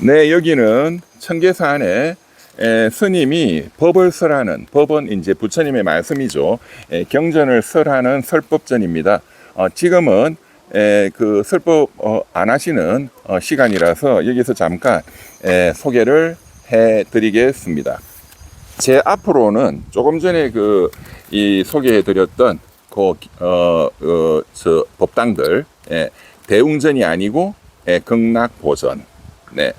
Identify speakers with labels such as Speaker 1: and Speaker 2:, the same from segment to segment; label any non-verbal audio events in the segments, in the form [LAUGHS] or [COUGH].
Speaker 1: 네, 여기는 청계산에 에, 스님이 법을 설하는 법은 이제 부처님의 말씀이죠. 에, 경전을 설하는 설법전입니다. 어, 지금은 에, 그 설법 어, 안 하시는 어, 시간이라서 여기서 잠깐 에, 소개를 해드리겠습니다. 제 앞으로는 조금 전에 그 이 소개해드렸던 그, 어, 어, 저 법당들, 예, 대웅전이 아니고, 예, 극락보전. 네.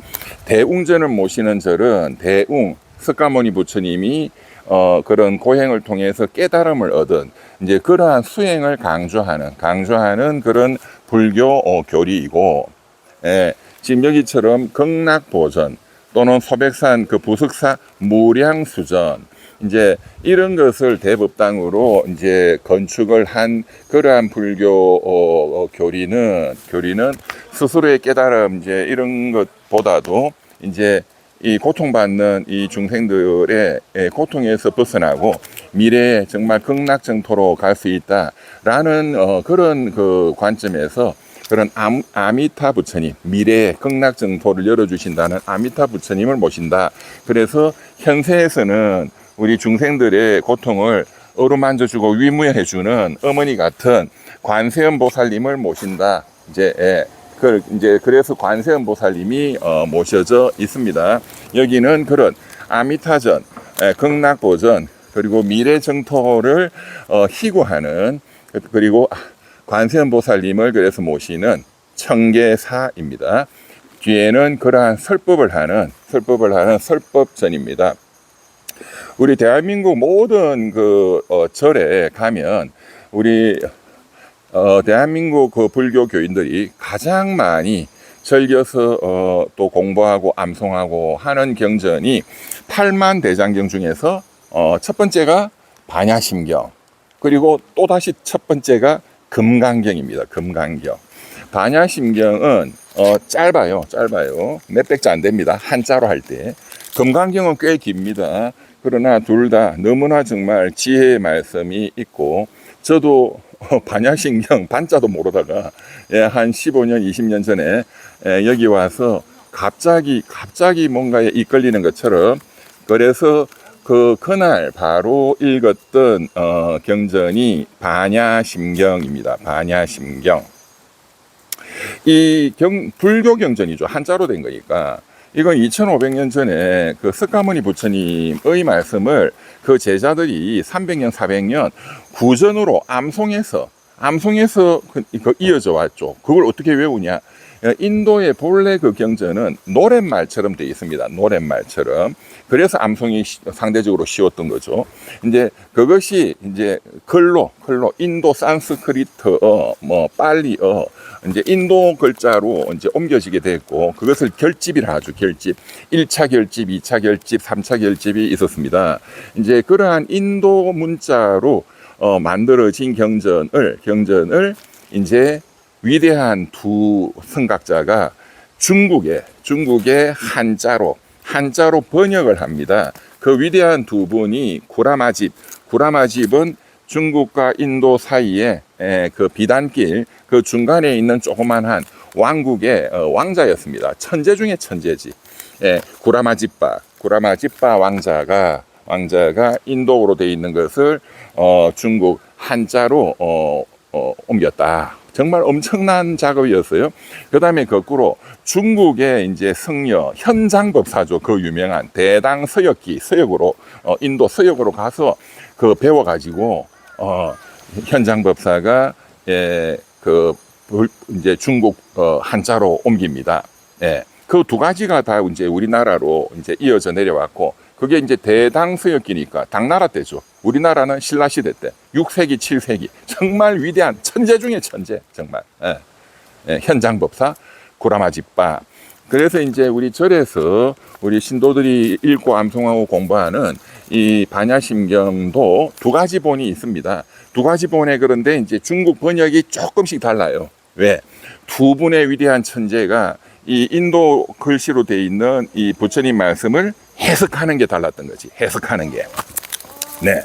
Speaker 1: 대웅전을 모시는 절은 대웅, 석가모니 부처님이 어, 그런 고행을 통해서 깨달음을 얻은 이제 그러한 수행을 강조하는, 강조하는 그런 불교 어, 교리이고, 예, 지금 여기처럼 극락보전 또는 소백산 그 부석사 무량수전, 이제 이런 것을 대법당으로 이제 건축을 한 그러한 불교 어, 어, 교리는 교리는 스스로의 깨달음 이제 이런 것보다도 이제 이 고통받는 이 중생들의 예, 고통에서 벗어나고 미래에 정말 극락정토로 갈 수 있다라는 어, 그런 그 관점에서 그런 아, 아미타 부처님 미래의 극락정토를 열어주신다는 아미타 부처님을 모신다. 그래서 현세에서는 우리 중생들의 고통을 어루만져주고 위무해주는 어머니 같은 관세음 보살님을 모신다. 이제 예, 그 이제 그래서 관세음 보살님이 어, 모셔져 있습니다. 여기는 그런 아미타전, 예, 극락보전 그리고 미래 정토를 어, 희구하는 그- 그리고 관세음 보살님을 그래서 모시는 청계사입니다. 뒤에는 그러한 설법을 하는 설법을 하는 설법전입니다. 우리 대한민국 모든 그 어, 절에 가면 우리 어, 대한민국 그 불교 교인들이 가장 많이 즐겨서 어, 또 공부하고 암송하고 하는 경전이 팔만 대장경 중에서 어, 첫 번째가 반야심경 그리고 또 다시 첫 번째가 금강경입니다. 금강경. 반야심경은 어, 짧아요. 짧아요. 몇 백자 안 됩니다. 한자로 할 때. 금강경은 꽤 깁니다. 그러나 둘 다 너무나 정말 지혜의 말씀이 있고 저도 어, [LAUGHS] 반야신경 반자도 모르다가 예, 한 15년, 20년 전에 예, 여기 와서 갑자기 갑자기 뭔가에 이끌리는 것처럼 그래서 그 그날 바로 읽었던 어, 경전이 반야심경입니다. 반야심경. 이 경, 불교 경전이죠. 한자로 된 거니까. 이건 2500년 전에 그 석가모니 부처님의 말씀을 그 제자들이 300년, 400년 구전으로 암송해서, 암송해서 그, 그 이어져 왔죠. 그걸 어떻게 외우냐. 인도의 본래 그 경전은 노랫말처럼 되어 있습니다. 노랫말처럼. 그래서 암송이 시- 상대적으로 쉬웠던 거죠. 이제 그것이 이제 글로, 글로 인도 산스크리트어, 뭐 빨리어, 이제 인도 글자로 이제 옮겨지게 됐고 그것을 결집이라 하죠. 결집. 1차 결집, 2차 결집, 3차 결집이 있었습니다. 이제 그러한 인도 문자로 어, 만들어진 경전을 경전을 이제 위대한 두 성각자가 중국에 중국의 한자로 한자로 번역을 합니다. 그 위대한 두 분이 구라마집 구라마집은 중국과 인도 사이에 에, 그 비단길 그 중간에 있는 조그만한 왕국의 어, 왕자였습니다. 천재 중에 천재지. 예, 구라마집바 구라마집바 왕자가 왕자가 인도어로 되어 있는 것을 어, 중국 한자로 어, 어, 옮겼다. 정말 엄청난 작업이었어요. 그 다음에 거꾸로 중국의 이제 성녀 현장법사죠. 그 유명한 대당 서역기 서역으로 어, 인도 서역으로 가서 그 배워가지고 어, 현장법사가 예, 그 불- 이제 중국 어, 한자로 옮깁니다. 예. 그 두 가지가 다 이제 우리나라로 이제 이어져 내려왔고 그게 이제 대당 서역기니까 당나라 때죠. 우리나라는 신라 시대 때 6세기, 7세기 정말 위대한 천재 중에 천재 정말 예. 예, 현장법사 구라마집바. 그래서 이제 우리 절에서 우리 신도들이 읽고 암송하고 공부하는 이 반야심경도 두 가지 본이 있습니다. 두 가지 본에 그런데 이제 중국 번역이 조금씩 달라요. 왜? 두 분의 위대한 천재가 이 인도 글씨로 돼 있는 이 부처님 말씀을 해석하는 게 달랐던 거지. 해석하는 게. 네.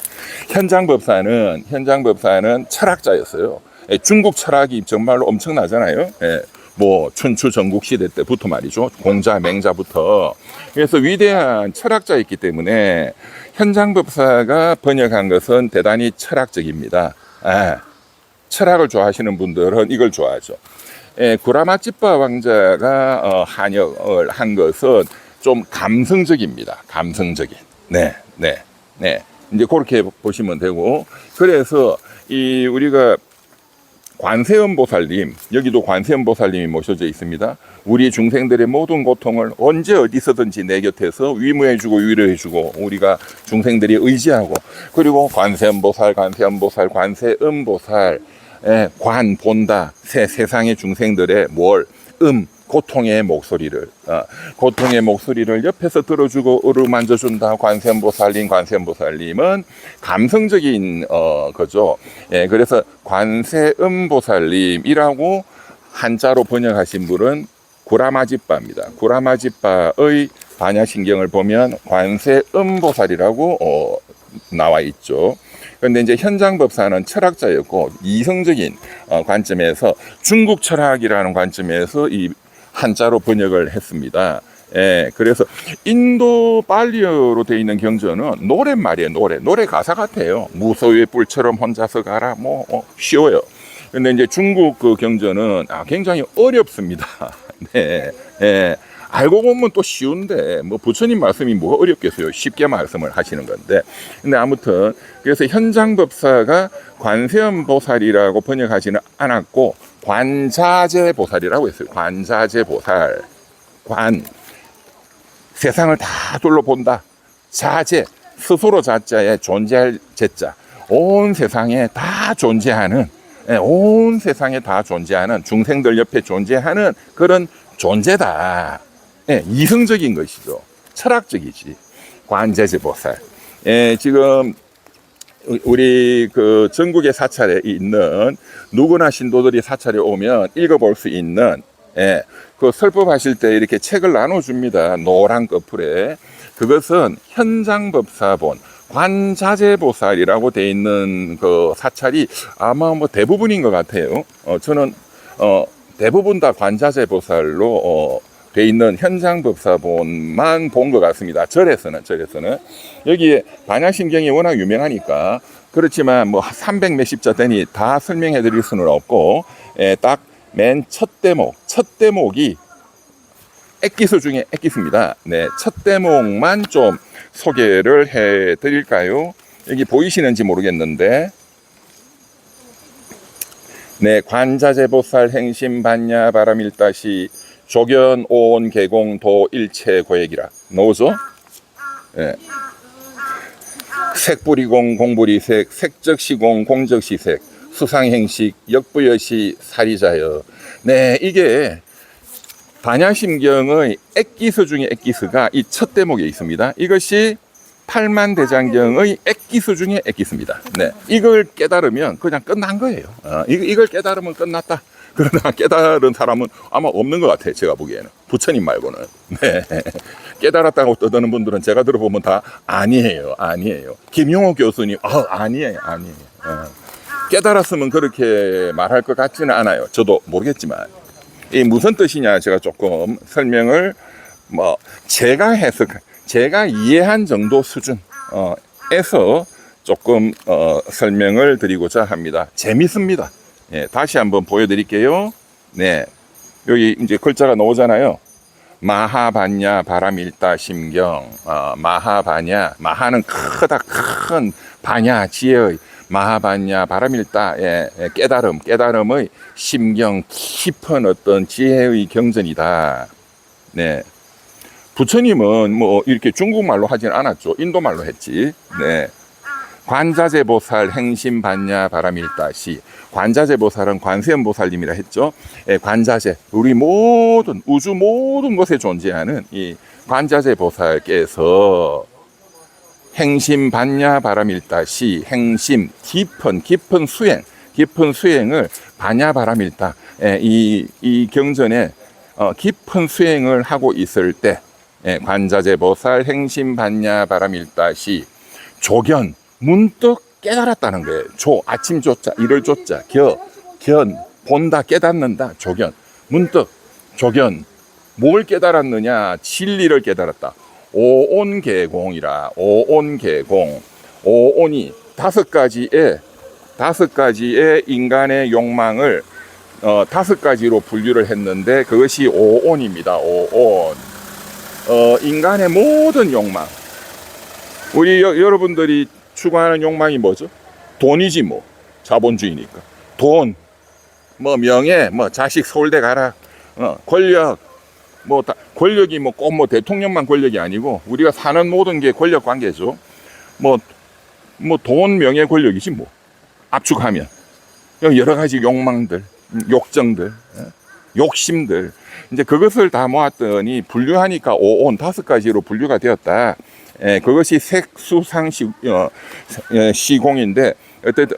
Speaker 1: 현장 법사는, 현장 법사는 철학자였어요. 예, 중국 철학이 정말로 엄청나잖아요. 예, 뭐 춘추 전국 시대 때부터 말이죠. 공자 맹자부터 그래서 위대한 철학자였기 때문에 현장 법사가 번역한 것은 대단히 철학적입니다. 아, 철학을 좋아하시는 분들은 이걸 좋아하죠. 예, 구라마찌빠 왕자가 어, 한역을 한 것은 좀 감성적입니다. 감성적인. 네, 네, 네. 이제 그렇게 보시면 되고 그래서 이 우리가 관세음 보살님 여기도 관세음 보살님이 모셔져 있습니다. 우리 중생들의 모든 고통을 언제 어디서든지 내 곁에서 위무해주고 위로해주고 우리가 중생들이 의지하고 그리고 관세음 보살, 관세음 보살, 관세음 보살, 예, 관 본다. 세, 세상의 중생들의 뭘? 음, 고통의 목소리를. 어, 고통의 목소리를 옆에서 들어주고 어루만져준다. 관세음보살님 관세음보살님은 감성적인 어 거죠. 예 그래서 관세음보살님이라고 한자로 번역하신 분은 구라마지빠입니다. 구라마지빠의 반야신경을 보면 관세음보살이라고 어, 나와 있죠 그런데 이제 현장 법사는 철학자였고 이성적인 어, 관점에서 중국 철학이라는 관점에서 이 한자로 번역을 했습니다. 예, 그래서 인도 발리어로 되어 있는 경전은 노랫말이에요, 노래. 노래 가사 같아요. 무소의 뿔처럼 혼자서 가라, 뭐, 어, 쉬워요. 근데 이제 중국 그 경전은 아, 굉장히 어렵습니다. [LAUGHS] 네, 예. 알고 보면 또 쉬운데 뭐 부처님 말씀이 뭐 어렵겠어요? 쉽게 말씀을 하시는 건데. 근데 아무튼 그래서 현장 법사가 관세음 보살이라고 번역하지는 않았고 관자재 보살이라고 했어요. 관자재 보살. 관. 세상을 다 둘러본다. 자재 스스로 자자에 존재할 제자. 온 세상에 다 존재하는 예, 온 세상에 다 존재하는 중생들 옆에 존재하는 그런 존재다. 예, 이성적인 것이죠. 철학적이지. 관제제 보살. 예, 지금 우리 그 전국의 사찰에 있는 누구나 신도들이 사찰에 오면 읽어볼 수 있는 예, 그 설법하실 때 이렇게 책을 나눠줍니다. 노란 거풀에. 그것은 현장법사본 관자재보살이라고 돼 있는 그 사찰이 아마 뭐 대부분인 것 같아요. 어, 저는 어, 대부분 다 관자재보살로 어, 돼 있는 현장법사본만 본 것 같습니다. 절에서는 절에서는 여기에 반야신경이 워낙 유명하니까 그렇지만 뭐 300 몇십 자 되니 다 설명해 드릴 수는 없고 예, 딱맨 첫 대목 첫 대목이 액기수 중에 액기수입니다. 네, 첫 대목만 좀 소개를 해 드릴까요? 여기 보이시는지 모르겠는데 네, 관자재보살 행심 반야 바람일다시 조견 오온 개공 도 일체 고액이라. 나오죠? 예. 색불이공 공불이색 색적시공 공적시색 수상행식 역부여시 사리자여. 네 이게 반야심경의 액기수 중에 액기수가 이 첫 대목에 있습니다. 이것이 팔만대장경의 액기수 중에 액기수입니다. 네 이걸 깨달으면 그냥 끝난 거예요. 어, 이- 이걸 깨달으면 끝났다 그러나 깨달은 사람은 아마 없는 것 같아요. 제가 보기에는. 부처님 말고는. [LAUGHS] 네. 깨달았다고 떠드는 분들은 제가 들어보면 다 아니에요. 아니에요. 김용호 교수님, 아, 아니에요. 아니에요. 어. 깨달았으면 그렇게 말할 것 같지는 않아요. 저도 모르겠지만. 이 무슨 뜻이냐 제가 조금 설명을 뭐 제가 해석, 제가 이해한 정도 수준에서 조금 어, 설명을 드리고자 합니다. 재밌습니다. 예, 다시 한번 보여드릴게요. 네, 여기 이제 글자가 나오잖아요. 마하반야 바람일다 심경 어, 마하반야 마하는 크다 큰 반야 지혜의 마하반야 바람일다 예, 예, 깨달음 깨달음의 심경 깊은 어떤 지혜의 경전이다. 네. 부처님은 뭐 이렇게 중국말로 하진 않았죠. 인도말로 했지. 네. 관자재보살 행심 반야 바람일다시. 관자재보살은 관세음보살님이라 했죠. 예, 관자재 우리 모든 우주 모든 것에 존재하는 이 관자재보살께서 행심 반야 바람일다시. 행심 깊은 깊은 수행 깊은 수행을 반야 바람일다. 예, 이, 이 경전에 어, 깊은 수행을 하고 있을 때 예, 관자재보살 행심 반야 바람일다시. 조견 문득 깨달았다는 거예요. 조 아침 조자 이를 조자 겨 견 본다 깨닫는다 조견. 문득 조견. 뭘 깨달았느냐? 진리를 깨달았다. 오온계공이라 오온계공. 오온이 다섯 가지의 다섯 가지의 인간의 욕망을 어, 다섯 가지로 분류를 했는데 그것이 오온입니다. 오온. 어, 인간의 모든 욕망. 우리 여, 여러분들이 추구하는 욕망이 뭐죠? 돈이지 뭐. 자본주의니까. 돈, 뭐 명예, 뭐 자식 서울대 가라, 어, 권력, 뭐 다, 권력이 뭐꼭뭐 대통령만 권력이 아니고 우리가 사는 모든 게 권력 관계죠. 뭐 뭐 돈, 명예, 권력이지 뭐. 압축하면. 여러 가지 욕망들, 음, 욕정들, 예, 욕심들. 이제 그것을 다 모았더니 분류하니까 오온 다섯 가지로 분류가 되었다. 예, 그것이 색수상 시 어, 예, 시공인데 어쨌든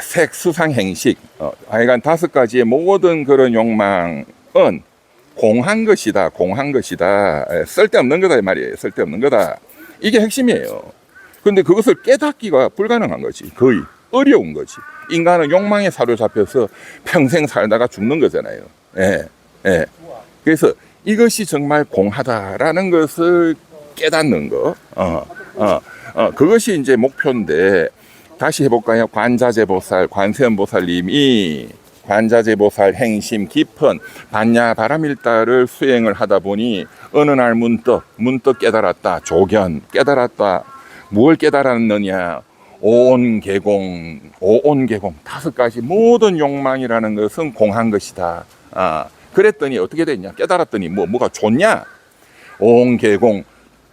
Speaker 1: 색수상 행식, 어, 하여간 다섯 가지의 모든 그런 욕망은 공한 것이다, 공한 것이다. 에, 쓸데없는 거다, 이 말이에요. 쓸데없는 거다. 이게 핵심이에요. 근데 그것을 깨닫기가 불가능한 거지. 거의. 어려운 거지. 인간은 욕망에 사로잡혀서 평생 살다가 죽는 거잖아요. 예, 예. 그래서 이것이 정말 공하다라는 것을 깨닫는 거, 어, 어, 어, 그것이 이제 목표인데, 다시 해볼까요? 관자재보살, 관세음보살님이 관자재보살 행심 깊은 반야 바람일다를 수행을 하다 보니 어느 날 문득 문득 깨달았다. 조견 깨달았다. 무엇 깨달았느냐? 오온계공 오온계공. 다섯 가지 모든 욕망이라는 것은 공한 것이다. 아 그랬더니 어떻게 됐냐? 깨달았더니 뭐 뭐가 좋냐? 오온계공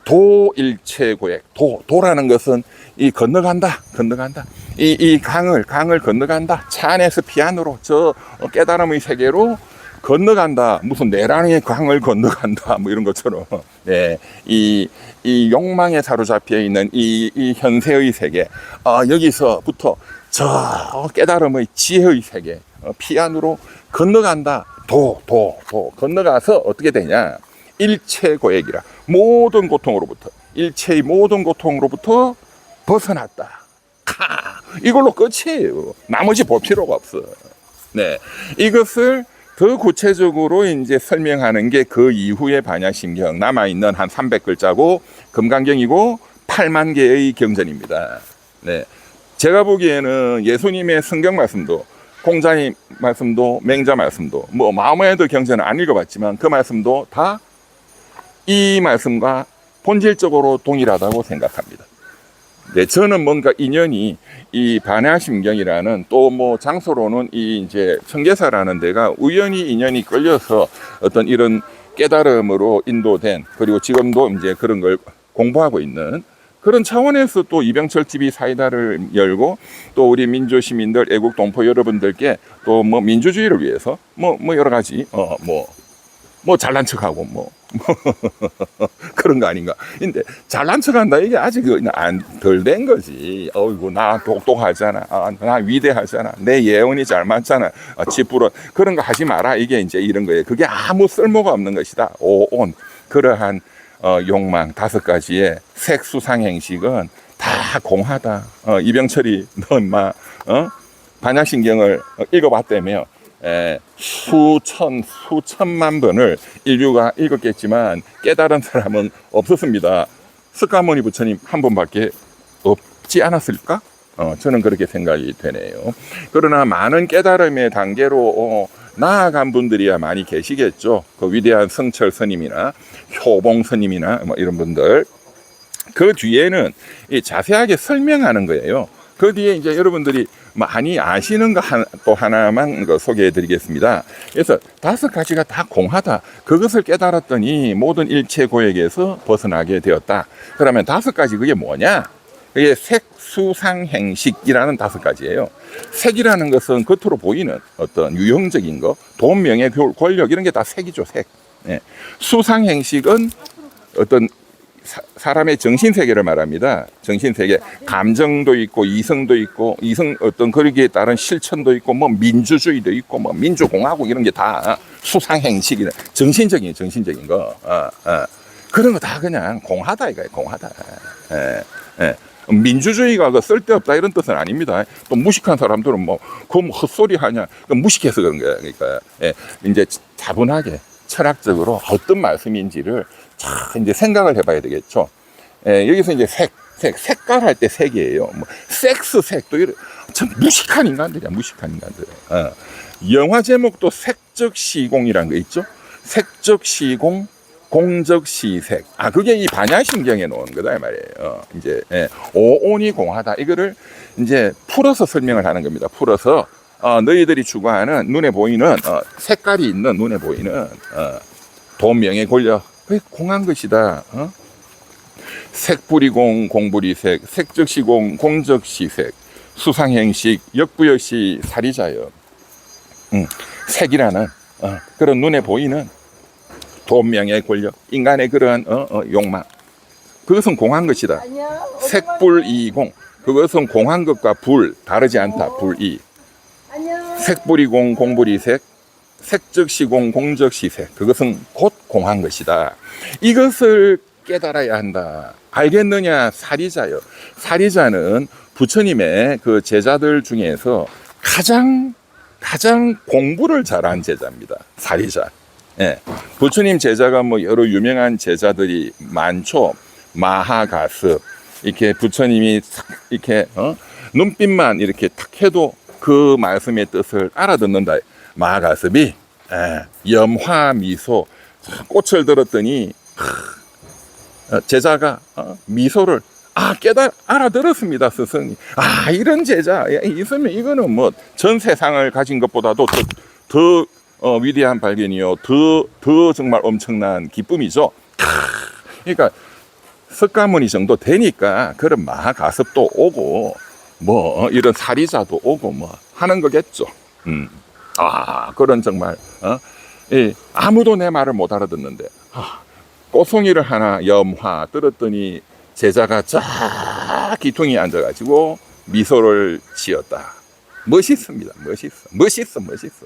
Speaker 1: 도일체 고액 도 도라는 것은 이 건너간다 건너간다. 이, 이 강을 강을 건너간다. 차 안에서 피안으로 저 깨달음의 세계로 건너간다. 무슨 내란의 강을 건너간다. 뭐 이런 것처럼. [LAUGHS] 네, 이, 이 욕망에 사로잡혀 있는 이, 이 현세의 세계. 어, 여기서부터 저 깨달음의 지혜의 세계. 어, 피안으로 건너간다. 도 도 도. 건너가서 어떻게 되냐? 일체 고액이라 모든 고통으로부터 일체의 모든 고통으로부터 벗어났다. 카 이걸로 끝이에요. 나머지 볼 필요가 없어. 네, 이것을 더 구체적으로 이제 설명하는 게 그 이후의 반야심경 남아 있는 한 300글자고 금강경이고 8만 개의 경전입니다. 네, 제가 보기에는 예수님의 성경 말씀도 공자님 말씀도 맹자 말씀도 뭐 마음에도 경전은 안 읽어봤지만 그 말씀도 다 이 말씀과 본질적으로 동일하다고 생각합니다. 네, 저는 뭔가 인연이 이 반야심경이라는 또 뭐 장소로는 이 이제 청계사라는 데가 우연히 인연이 끌려서 어떤 이런 깨달음으로 인도된 그리고 지금도 이제 그런 걸 공부하고 있는 그런 차원에서 또 이병철 TV 사이다를 열고 또 우리 민주 시민들 애국 동포 여러분들께 또 뭐 민주주의를 위해서 뭐 뭐 여러 가지 어뭐 뭐 잘난 척하고 뭐 [LAUGHS] 그런 거 아닌가. 근데 잘난 척한다 이게 아직 덜된 거지. 어이구 나 똑똑하잖아. 아, 나 위대하잖아. 내 예언이 잘 맞잖아. 아, 지푸러 그런 거 하지 마라. 이게 이제 이런 거예요. 그게 아무 쓸모가 없는 것이다. 오온 그러한 어, 욕망 다섯 가지의 색수상 행식은 다 공하다. 어, 이병철이 넌마 어? 반야신경을 읽어봤다며 에, 수천 수천만 번을 인류가 읽었겠지만 깨달은 사람은 없었습니다. 스카모니 부처님 한 번밖에 없지 않았을까? 어, 저는 그렇게 생각이 되네요. 그러나 많은 깨달음의 단계로 어, 나아간 분들이야 많이 계시겠죠. 그 위대한 성철 스님이나 효봉 스님이나 뭐 이런 분들. 그 뒤에는 이 자세하게 설명하는 거예요. 그 뒤에 이제 여러분들이 많이 아시는 거 또 하나만 그 소개해 드리겠습니다. 그래서 다섯 가지가 다 공하다. 그것을 깨달았더니 모든 일체 고액에서 벗어나게 되었다. 그러면 다섯 가지 그게 뭐냐? 그게 색수상행식이라는 다섯 가지예요. 색이라는 것은 겉으로 보이는 어떤 유형적인 거, 돈, 명예, 권력 이런 게 다 색이죠, 색. 예. 수상행식은 어떤 사, 람의 정신 세계를 말합니다. 정신 세계, 감정도 있고 이성도 있고 이성 어떤 거기에 따른 실천도 있고 뭐 민주주의도 있고 뭐 민주공화국 이런 게 다 수상 행식이나 정신적인 정신적인 거, 어, 어. 그런 거 다 그냥 공하다 이거예요. 공하다. 예, 예. 민주주의가 그 쓸데없다 이런 뜻은 아닙니다. 또 무식한 사람들은 뭐, 그뭐 헛소리 하냐. 그 무식해서 그런 거야. 그러니까, 예, 이제 차분하게, 철학적으로 어떤 말씀인지를 자, 이제 생각을 해봐야 되겠죠. 예, 여기서 이제 색, 색, 색깔 할 때 색이에요. 뭐, 섹스 색도 이래. 참 무식한 인간들이야, 무식한 인간들. 어. 영화 제목도 색적 시공이란 거 있죠? 색적 시공, 공적 시색. 아, 그게 이 반야신경에 놓은 거다, 이 말이에요. 어, 이제, 예, 오온이 공하다. 이거를 이제 풀어서 설명을 하는 겁니다. 풀어서. 어, 너희들이 추구하는 눈에 보이는, 어, 색깔이 있는 눈에 보이는, 어, 돈명에 걸려. 공한 것이다. 어? 색불이공, 공불이색, 색적시공, 공적시색, 수상행식, 역부역시 사리자여. 음, 색이라는 어, 그런 눈에 보이는 돈명의 권력, 인간의 그런 어, 어, 욕망. 그것은 공한 것이다.
Speaker 2: 안녕.
Speaker 1: 색불이공. 그것은 공한 것과 불 다르지 않다. 불이. 색불이공, 공불이색, 색적 시공, 공적 시색. 그것은 곧 공한 것이다. 이것을 깨달아야 한다. 알겠느냐, 사리자여. 사리자는 부처님의 그 제자들 중에서 가장 가장 공부를 잘한 제자입니다. 사리자. 예. 부처님 제자가 뭐 여러 유명한 제자들이 많죠. 마하가습. 이렇게 부처님이 탁 이렇게 어? 눈빛만 이렇게 탁 해도 그 말씀의 뜻을 알아듣는다. 마하가습이 예. 염화 미소 꽃을 들었더니 어, 제자가 어, 미소를 아 깨달 알아들었습니다 스승이 아 이런 제자 예, 있으면 이거는 뭐 전 세상을 가진 것보다도 더, 더 어, 위대한 발견이요 더 더 정말 엄청난 기쁨이죠 크, 그러니까 석가모니 정도 되니까 그런 마가습도 오고 뭐 어, 이런 사리자도 오고 뭐 하는 거겠죠 음. 아 그런 정말 어? 예, 아무도 내 말을 못 알아듣는데 아, 꼬송이를 하나 염화 들었더니 제자가 쫙 기퉁이 앉아가지고 미소를 지었다. 멋있습니다. 멋있어. 멋있어. 멋있어.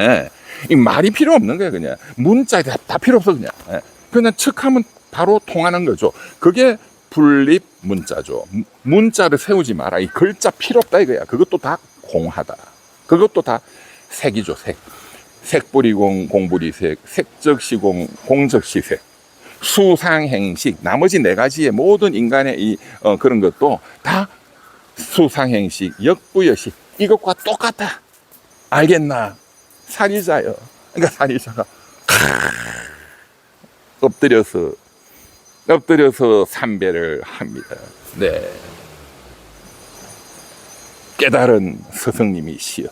Speaker 1: 예. 이 말이 필요 없는 거야, 그냥. 문자 다, 다 필요 없어, 그냥. 예. 그냥 척하면 바로 통하는 거죠. 그게 분립 문자죠. 무- 문자를 세우지 마라. 이 글자 필요 없다, 이거야. 그것도 다 공하다. 그것도 다 색이죠, 색. 색불이공, 공불이색, 색적시공, 공적시색. 수상행식. 나머지 네 가지의 모든 인간의 이 어, 그런 것도 다 수상행식 역부여식. 이것과 똑같다 알겠나? 사리자요. 그러니까 사리자가 엎드려서 엎드려서 삼배를 합니다. 네. 깨달은 스승님이시여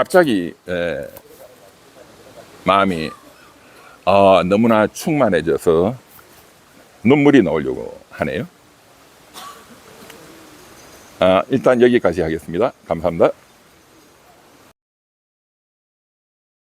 Speaker 1: 갑자기 에, 마음이 아, 너무나 충만해져서 눈물이 나오려고 하네요. 아, 일단 여기까지 하겠습니다. 감사합니다.